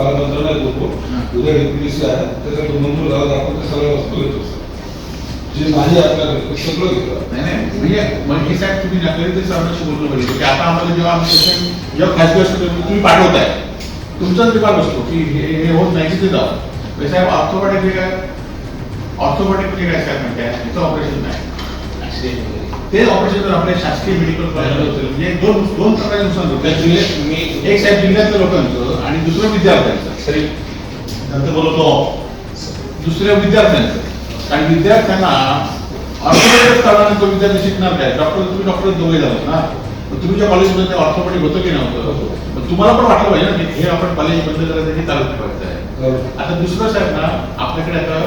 पालकमंत्री नाही होतो उद्या डीपीडीसी आहे. त्याचा तो मंजूर झाला तर आपण ते सगळ्या वस्तू घेतो जे नाही आपल्याकडे सगळं घेतो. नाही नाही. म्हणजे साहेब तुम्ही नकली ते सरांशी बोललो पाहिजे की आता आम्हाला जेव्हा आम्ही पेशंट जेव्हा खासगी असतो तुम्ही पाठवताय तुमचाच विभाग असतो की हे हे होत नाही तिथे जाऊ. साहेब ऑर्थोपॅटिक जे काय? ऑर्थोपॅटिक जे म्हणजे काय साहेब म्हणते तिथं ऑपरेशन नाही. ते ऑपरेशन जर आपल्या शासकीय मेडिकल कॉलेजला होतं. म्हणजे दोन दोन प्रकारचे नुकसान होतं. मी एक साहेब जिल्ह्यातल्या लोकांचं आणि दुसरं विद्यार्थ्यांचं. तरी नंतर बोलतो दुसऱ्या विद्यार्थ्यांचं. कारण विद्यार्थ्यांना ऑर्थोपेडिक करण्यानंतर विद्यार्थी शिकणार काय? डॉक्टर तुम्ही डॉक्टर दोघे झालात ना मग तुमच्या कॉलेजमध्ये ते ऑर्थोपेडिक होतं की नव्हतं? होतं. मग तुम्हाला पण वाटलं पाहिजे ना की हे आपण कॉलेज बंद करायचं हे चालू ठेवायचं आहे. बरोबर. आता दुसरं साहेब ना आपल्याकडे आता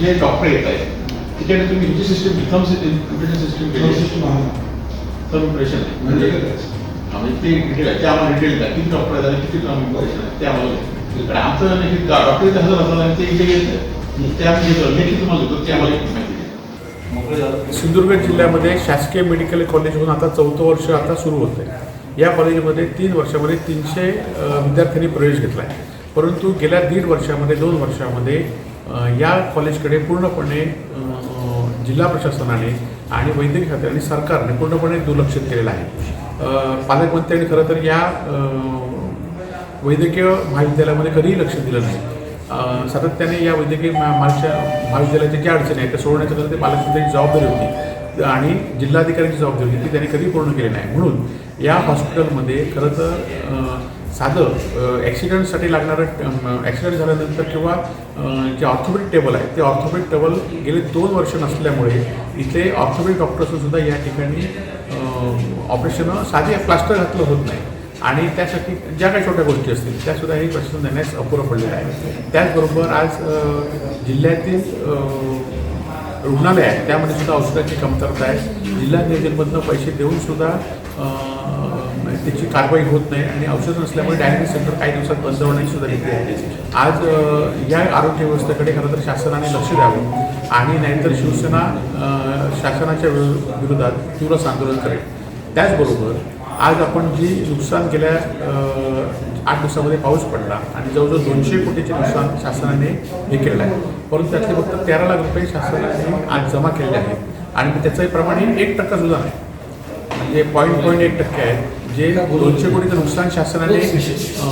जे डॉक्टर येत आहेत तिकडे तुम्ही हिची सिस्टीम इथम सिस्टीम सिस्टीम सिस्टम आहे. तर प्रेशर म्हणजे म्हणजे काय ते डिटेल आहे. ते आम्हाला डिटेल आहे किती डॉक्टर आहेत आणि किती ऑपरेशन आहे ते आम्हाला आमचं नाही की डॉक्टर इथे हजर असतात आणि ते इथे घेतलं. ते आम्ही घेतो लेखी तुम्हाला ते आम्हाला माहिती सिंधुदुर्ग जिल्ह्यामध्ये शासकीय मेडिकल कॉलेज होऊन आता चौथं वर्ष आता सुरू होतं आहे या कॉलेजमध्ये तीन वर्षामध्ये तीनशे विद्यार्थ्यांनी प्रवेश घेतला आहे परंतु गेल्या दीड वर्षामध्ये दोन वर्षामध्ये या कॉलेजकडे पूर्णपणे जिल्हा प्रशासनाने आणि वैद्यकीय खात्याने सरकारने पूर्णपणे दुर्लक्षित केलेलं आहे. पालकमंत्र्यांनी खरं तर या वैद्यकीय महाविद्यालयामध्ये कधीही लक्ष दिलं नाही. सातत्याने या वैद्यकीय महा- महाविद्यालयाच्या ज्या अडचणी आहेत त्या सोडवण्याच्या करता ते पालकमंत्र्यांची जबाबदारी होती. आणि जिल्हाधिकाऱ्यांची जबाबदारी होती ती त्यांनी कधी पूर्ण केली नाही. म्हणून या हॉस्पिटलमध्ये खरं तर साधं ॲक्सिडेंटसाठी लागणारं ॲक्सिडेंट झाल्यानंतर किंवा जे ऑर्थोपेडिक टेबल आहे ते ऑर्थोपेडिक टेबल गेले दोन वर्ष नसल्यामुळे इथे ऑर्थोपेडिक डॉक्टर्ससुद्धा या ठिकाणी ऑपरेशन साधे प्लास्टर घातलं होत नाही. आणि त्यासाठी ज्या काही छोट्या गोष्टी असतील त्यासुद्धा हे प्रश्न देण्यास अपुरं पडलेलं आहे. त्याचबरोबर आज जिल्ह्यातील रुग्णालय आहे त्यामध्ये सुद्धा औषधाची कमतरता आहे. जिल्हा नियोजनमधनं पैसे देऊन आणि त्याची कारवाई होत नाही आणि औषध नसल्यामुळे डायलिसिस सेंटर काही दिवसात बंद होण्याची सुद्धा भीती आहे. आज या आरोग्य व्यवस्थेकडे खरं तर शासनाने लक्ष द्यावं आणि नाहीतर शिवसेना शासनाच्या विरो- विरोधात तीव्र आंदोलन करेल. त्याचबरोबर आज आपण जी नुकसान गेल्या आठ दिवसामध्ये पाऊस पडला आणि जवळजवळ दोनशे कोटीचे नुकसान शासनाने हे केलेलं आहे. परंतु त्यातले फक्त तेरा लाख रुपये शासनाने आज जमा केलेले आहेत आणि त्याचंही प्रमाण हे एक टक्का सुद्धा नाही. म्हणजे पॉईंट पॉईंट एक टक्के आहे. जे दोनशे कोटीचं नुकसान शासनाने अ,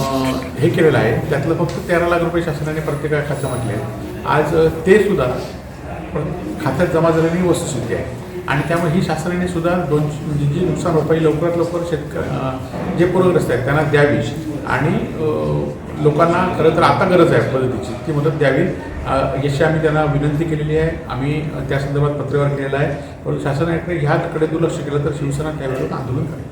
हे केलेलं आहे त्यातलं फक्त तेरा लाख रुपये शासनाने प्रत्येका खात्यात म्हटले आहे आज ते सुद्धा खात्यात जमा झालेली वस्तुस्थिती आहे. आणि त्यामुळे ही शासनाने सुद्धा दोन म्हणजे जी नुकसान भरपाई लवकरात लवकर शेतकरी जे पूरग्रस्त आहेत त्यांना द्यावी. आणि लोकांना खरं तर आता गरज आहे मदतीची ती मदत द्यावी. याची आम्ही त्यांना विनंती केलेली आहे. आम्ही त्या संदर्भात पत्रव्यवहार केलेला आहे. परंतु शासनाकडे ह्याकडे दुर्लक्ष केलं तर शिवसेना त्याविरोधात आंदोलन करेल.